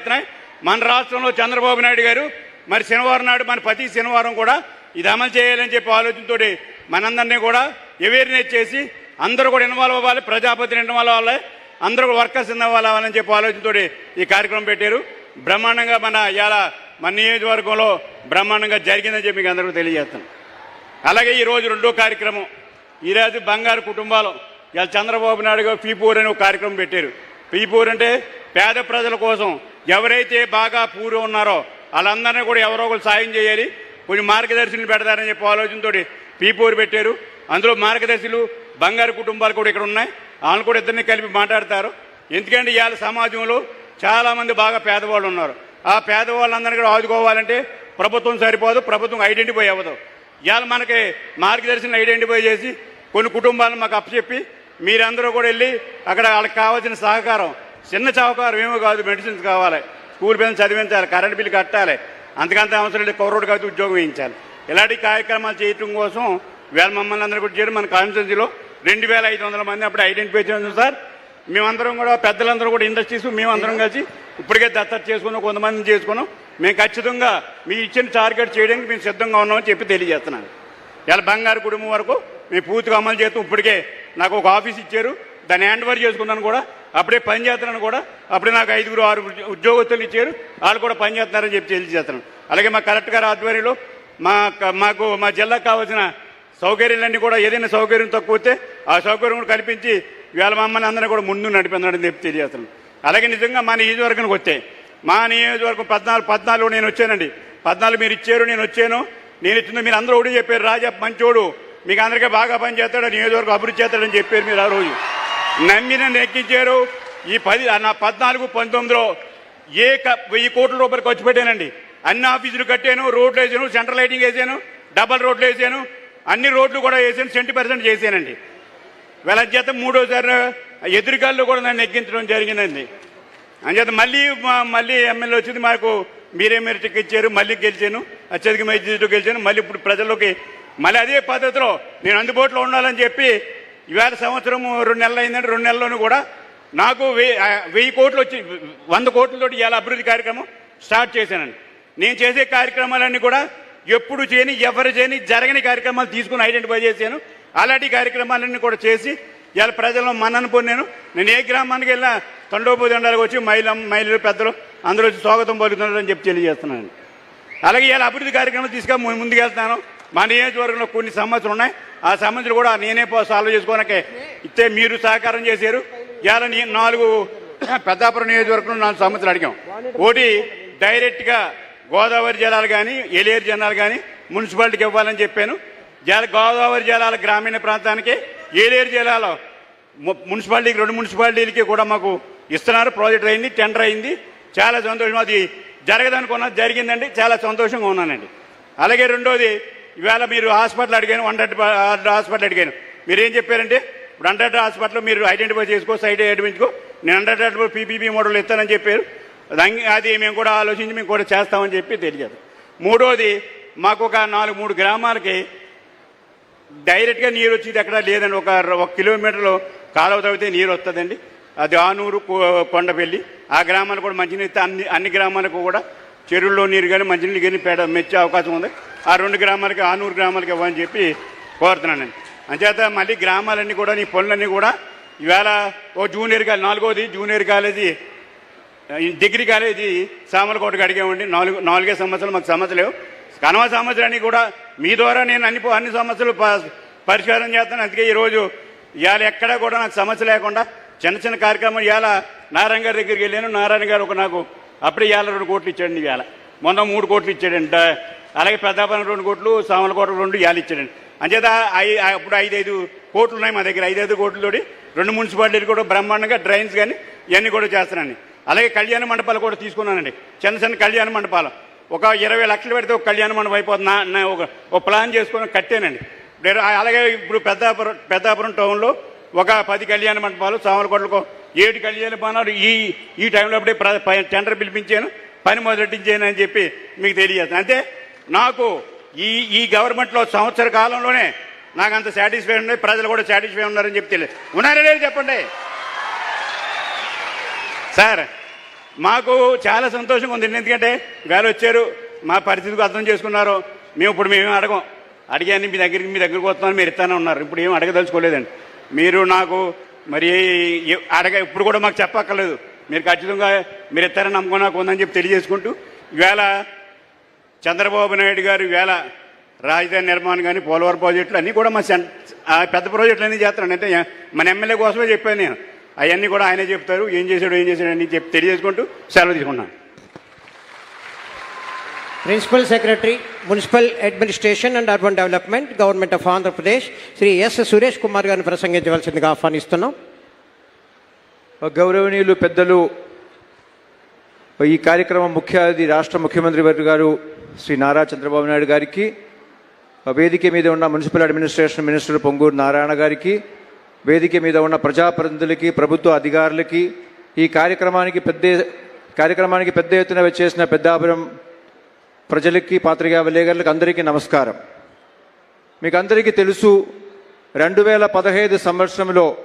చేస్తున్నాయి. మన రాష్ట్రంలో చంద్రబాబు నాయుడు గారు మరి శనివారం నాడు మన ప్రతి శనివారం కూడా ఇది అమలు చేయాలని చెప్పి ఆలోచనతో మనందరినీ కూడా అవేర్నెస్ చేసి అందరూ కూడా ఇన్వాల్వ్ అవ్వాలి ప్రజాపతిని ఇన్వాల్వ్ అవ్వాలి అందరూ వర్కర్స్ ఇన్వాల్వ్ అవ్వాలని చెప్పి ఆలోచనతో ఈ కార్యక్రమం పెట్టారు. బ్రహ్మాండంగా మన ఇవాళ మన నియోజకవర్గంలో బ్రహ్మాండంగా జరిగిందని చెప్పి మీకు అందరికీ తెలియజేస్తాను. అలాగే ఈరోజు రెండో కార్యక్రమం. ఈరోజు బంగారు కుటుంబాలు. ఇలా చంద్రబాబు నాయుడు గారు పీపూర్ అని ఒక కార్యక్రమం పెట్టారు. పీపూర్ అంటే పేద ప్రజల కోసం ఎవరైతే బాగా పూరి ఉన్నారో వాళ్ళందరినీ కూడా ఎవరో ఒకరు సాయం చేయాలి. కొంచెం మార్గదర్శులు పెడతారని చెప్పి ఆలోచనతో పీపూరు పెట్టారు. అందులో మార్గదర్శులు బంగారు కుటుంబాలు కూడా ఇక్కడ ఉన్నాయి. వాళ్ళు కూడా ఇద్దరిని కలిపి మాట్లాడతారు. ఎందుకంటే ఇవాళ సమాజంలో చాలామంది బాగా పేదవాళ్ళు ఉన్నారు. ఆ పేదవాళ్ళందరినీ కూడా ఆదుకోవాలంటే ప్రభుత్వం సరిపోదు ప్రభుత్వం ఐడెంటిఫై అవ్వదు. ఇవాళ మనకి మార్గదర్శనం ఐడెంటిఫై చేసి కొన్ని కుటుంబాలను మాకు అప్పచెప్పి మీరందరూ కూడా వెళ్ళి అక్కడ వాళ్ళకి కావాల్సిన సహకారం చిన్న సహకారం ఏమో కాదు మెడిసిన్స్ కావాలి. స్కూల్ బిల్లు చదివించాలి కరెంట్ బిల్లు కట్టాలి. అంతకంత అవసరం లేదు కౌరోడ్ కాబట్టి ఉద్యోగం వేయించాలి. ఇలాంటి కార్యక్రమాలు చేయటం కోసం వేళ మమ్మల్ని అందరూ కూడా చేయడం మన కాన్స్టిట్యూన్సీలో రెండు వేల ఐదు వందల మంది అప్పుడు ఐడెంటిఫై చేసాం సార్. మేమందరం కూడా పెద్దలందరూ కూడా ఇండస్ట్రీస్ మేమందరం కలిసి ఇప్పటికే దత్తత చేసుకున్నాం కొంతమందిని చేసుకున్నాం. మేము ఖచ్చితంగా మీ ఇచ్చిన టార్గెట్ చేయడానికి మేము సిద్ధంగా ఉన్నామని చెప్పి తెలియజేస్తున్నాను. ఇలా బంగారు కుటుంబం వరకు మేము పూర్తిగా అమలు చేస్తాం ఇప్పటికే నాకు ఒక ఆఫీస్ ఇచ్చారు. దాన్ని హ్యాండ్ ఓవర్ చేసుకున్నాను కూడా అప్పుడే పని చేస్తున్నాను కూడా అప్పుడే నాకు ఐదుగురు ఆరు ఉద్యోగస్తులు ఇచ్చారు. వాళ్ళు కూడా పని చేస్తున్నారని చెప్పి తెలియజేస్తున్నాను అలాగే మా కలెక్టర్ గారి ఆధ్వర్యంలో మా మాకు మా జిల్లాకు కావాల్సిన సౌకర్యాలన్నీ కూడా ఏదైనా సౌకర్యం తక్కువ వస్తే ఆ సౌకర్యం కూడా కల్పించి వీళ్ళ మమ్మల్ని అందరినీ కూడా ముందు నడిపిందని చెప్పి తెలియజేస్తున్నాను అలాగే నిజంగా మా నియోజకవర్గానికి వస్తే మా నియోజకవర్గం పద్నాలుగు పద్నాలుగు నేను వచ్చానండి. పద్నాలుగు మీరు ఇచ్చారు నేను వచ్చాను. నేను ఇచ్చింది మీరు అందరూ ఒకటి చెప్పారు. రాజా మంచోడు. మీకు అందరికీ బాగా పని చేస్తాడు నియోజకవర్గం అభివృద్ధి చేస్తాడని చెప్పారు మీరు ఆ రోజు. నమ్మి నన్ను ఎక్కించారు ఈ పది నా పద్నాలుగు పంతొమ్మిదిలో ఏ వెయ్యి కోట్ల రూపాయలు ఖర్చు పెట్టానండి. అన్ని ఆఫీసులు కట్టాను రోడ్లు వేసాను సెంట్రల్ లైటింగ్ వేసాను డబల్ రోడ్లు వేసాను అన్ని రోడ్లు కూడా వేసాను సెంటీ పర్సెంట్ చేశానండి. వీళ్ళ చేత మూడోసారి ఎదురుగాల్లో కూడా నన్ను ఎక్కించడం జరిగిందండి. అంచేత మళ్ళీ మళ్ళీ ఎమ్మెల్యే వచ్చింది మాకు మీరే మీరు ఇచ్చారు మళ్ళీ గెలిచాను అత్యధిక మెజార్టీతో గెలిచాను మళ్ళీ ఇప్పుడు ప్రజల్లోకి మళ్ళీ అదే పద్ధతిలో నేను అందుబాటులో ఉండాలని చెప్పి ఇవాళ సంవత్సరం రెండు నెలలు అయిందంటే రెండు నెలల్లోనూ కూడా నాకు వెయ్యి వెయ్యి కోట్లు వచ్చి వంద కోట్లతోటి ఇవాళ అభివృద్ధి కార్యక్రమం స్టార్ట్ చేశానండి. నేను చేసే కార్యక్రమాలన్నీ కూడా ఎప్పుడు చేయని ఎవరు చేయని జరగని కార్యక్రమాలు తీసుకుని ఐడెంటిఫై చేశాను. అలాంటి కార్యక్రమాలన్నీ కూడా చేసి ఇవాళ ప్రజలను మన్నను పొందాను. నేను ఏ గ్రామానికి వెళ్ళినా తండోపోదండాలకు వచ్చి మహిళ మహిళలు పెద్దలు అందరూ వచ్చి స్వాగతం పలుకుతున్నారని చెప్పి తెలియజేస్తున్నాను అలాగే ఇవాళ అభివృద్ధి కార్యక్రమం తీసుకొని ముందుకెళ్తున్నాను. మా నియోజకవర్గంలో కొన్ని సమస్యలు ఉన్నాయి. ఆ సమస్యలు కూడా నేనే సాల్వ్ చేసుకోవడానికి ఇస్తే మీరు సహకారం చేశారు. ఇవాళ నాలుగు పెద్దాపురం నియోజకవర్గంలో నాలుగు సమస్యలు అడిగాం. ఒకటి డైరెక్ట్గా గోదావరి జలాలు కానీ ఎలేరు జలాలు కానీ మున్సిపాలిటీకి ఇవ్వాలని చెప్పాను. జల గోదావరి జలాల గ్రామీణ ప్రాంతానికి ఏలేరు జలాలు మున్సిపాలిటీకి రెండు మున్సిపాలిటీలకి కూడా మాకు ఇస్తున్నారు. ప్రాజెక్ట్ అయింది టెండర్ అయింది. చాలా సంతోషం. అది జరగదనుకున్నా జరిగిందండి. చాలా సంతోషంగా ఉన్నానండి. అలాగే రెండోది ఇవాళ మీరు హాస్పిటల్ అడిగాను వన్ హండ్రెడ్ uh, హాస్పిటల్ అడిగాను. మీరు ఏం చెప్పారంటే ఇప్పుడు హండ్రెడ్ హాస్పిటల్ మీరు ఐడెంటిఫై చేసుకో సైట్ ఐడెంటిఫించుకో నేను హండ్రెడ్ పీపీపీ మోడల్ ఇస్తానని చెప్పారు. అది మేము కూడా ఆలోచించి మేము కూడా చేస్తామని చెప్పి తెలియదు. మూడోది మాకు ఒక నాలుగు మూడు గ్రామాలకి డైరెక్ట్గా నీరు వచ్చేది ఎక్కడ లేదండి ఒక ఒక కిలోమీటర్లో కాలువ తవ్వితే నీరు వస్తుందండి. అది ఆనూరు కో- కొండపల్లి. ఆ గ్రామాలు కూడా మంచినీరు అన్ని అన్ని గ్రామాలకు కూడా చెరువుల్లో నీరు కానీ మంచినీళ్ళు కానీ పేడ మెచ్చే అవకాశం ఉంది. ఆ రెండు గ్రామాలకి ఆనూరు గ్రామాలకి ఇవ్వని చెప్పి కోరుతున్నానండి అంచేత మళ్ళీ గ్రామాలన్నీ కూడా నీ పనులన్నీ కూడా ఇవాళ ఓ జూనియర్ కాలేజ్ నాలుగోది జూనియర్ కాలేజీ డిగ్రీ కాలేజీ సామలకోటకు అడిగామండి. నాలుగు నాలుగే సమస్యలు మాకు సమస్య లేవు. కనవ సమస్యలన్నీ కూడా మీ ద్వారా నేను అన్ని అన్ని సమస్యలు ప- పరిష్కారం చేస్తాను. అందుకే ఈరోజు ఇవాళ ఎక్కడా కూడా నాకు సమస్య లేకుండా చిన్న చిన్న కార్యక్రమం ఇవాళ నారాయణ గారి దగ్గరికి వెళ్ళాను. నారాయణ గారు ఒక నాకు అప్పుడే ఇవాళ రెండు కోట్లు ఇచ్చాడండి ఇవాళ. మొన్న మూడు కోట్లు ఇచ్చాడంట అలాగే పెద్దాపురం రెండు కోట్లు సామలకోట రెండు యాలు ఇచ్చాడండి. అంచేత ఐ- ఐదు అప్పుడు ఐదైదు కోట్లు ఉన్నాయి మా దగ్గర. ఐదైదు కోట్లతోటి రెండు మున్సిపాలిటీలు కూడా బ్రహ్మాండంగా డ్రైన్స్ కానీ ఇవన్నీ కూడా చేస్తున్నాను అలాగే కళ్యాణ మండపాలు కూడా తీసుకున్నానండి. చిన్న చిన్న కళ్యాణ మండపాలు. ఒక ఇరవై లక్షలు పెడితే ఒక కళ్యాణ మండపం అయిపోతుంది. ఒక ఒక ప్లాన్ చేసుకొని కట్టానండి. అలాగే ఇప్పుడు పెద్దాపురం పెద్దాపురం టౌన్లో ఒక పది కళ్యాణ మండపాలు సామలకోటలకు ఏడు కళ్యాణ మండపాలు. ఈ ఈ టైంలో అప్పుడే ప్ర- టెండర్ పిలిపించాను. పని మొదలెట్టించాను అని చెప్పి మీకు తెలియజేస్తాను. అంటే నాకు ఈ ఈ గవర్నమెంట్లో సంవత్సర కాలంలోనే నాకు అంత సాటిస్ఫై ఉన్నాయి ప్రజలు కూడా సాటిస్ఫై ఉన్నారని చెప్తే తెలియదు ఉన్నారా లేదు చెప్పండి? సార్ మాకు చాలా సంతోషంగా ఉంది. ఎందుకంటే వేళ వచ్చారు మా పరిస్థితికి అర్థం చేసుకున్నారు. మేము ఇప్పుడు మేము అడగం. అడిగాను మీ దగ్గరికి మీ దగ్గరికి వస్తామని మీరు ఇస్తానే ఉన్నారు. ఇప్పుడు ఏం అడగదలుచుకోలేదండి. మీరు నాకు మరి అడగ ఇప్పుడు కూడా మాకు చెప్పక్కర్లేదు. మీరు ఖచ్చితంగా మీరు ఇస్తారని నమ్మకం నాకు ఉందని చెప్పి తెలియజేసుకుంటూ ఈవేళ చంద్రబాబు నాయుడు గారు ఈవేళ రాజధాని నిర్మాణం కానీ పోలవరం ప్రాజెక్టులు అన్నీ కూడా మా సెం- ఆ పెద్ద ప్రాజెక్టులు అన్నీ చేస్తున్నాను అంటే మన ఎమ్మెల్యే కోసమే చెప్పాను నేను. అవన్నీ కూడా ఆయనే చెప్తారు. ఏం చేశాడు ఏం చేశాడు అని చెప్పి తెలియజేసుకుంటూ సెలవు తీసుకున్నాను principal secretary municipal administration and urban development government of Andhra Pradesh Shri S Suresh Kumar గారిని ప్రసంగించవలసిందిగా ఆహ్వానిస్తున్నాం. గౌరవనీయులు పెద్దలు ఈ కార్యక్రమం ముఖ్య అతిథి రాష్ట్ర ముఖ్యమంత్రి వర్గ గారు శ్రీ నారా చంద్రబాబు నాయుడు గారికి వేదిక మీద ఉన్న municipal administration minister Ponguru Narayana గారికి వేదిక మీద ఉన్న ప్రజాప్రతినిధులకి ప్రభుత్వ అధికారులకి ఈ కార్యక్రమానికి పెద్ద కార్యక్రమానికి పెద్ద ఎత్తున వచ్చేసిన పెద్దాపురం ప్రజలకి పాత్రికా విలేకరులకు అందరికీ నమస్కారం. మీకు అందరికీ తెలుసు రెండు వేల పదహైదు సంవత్సరంలో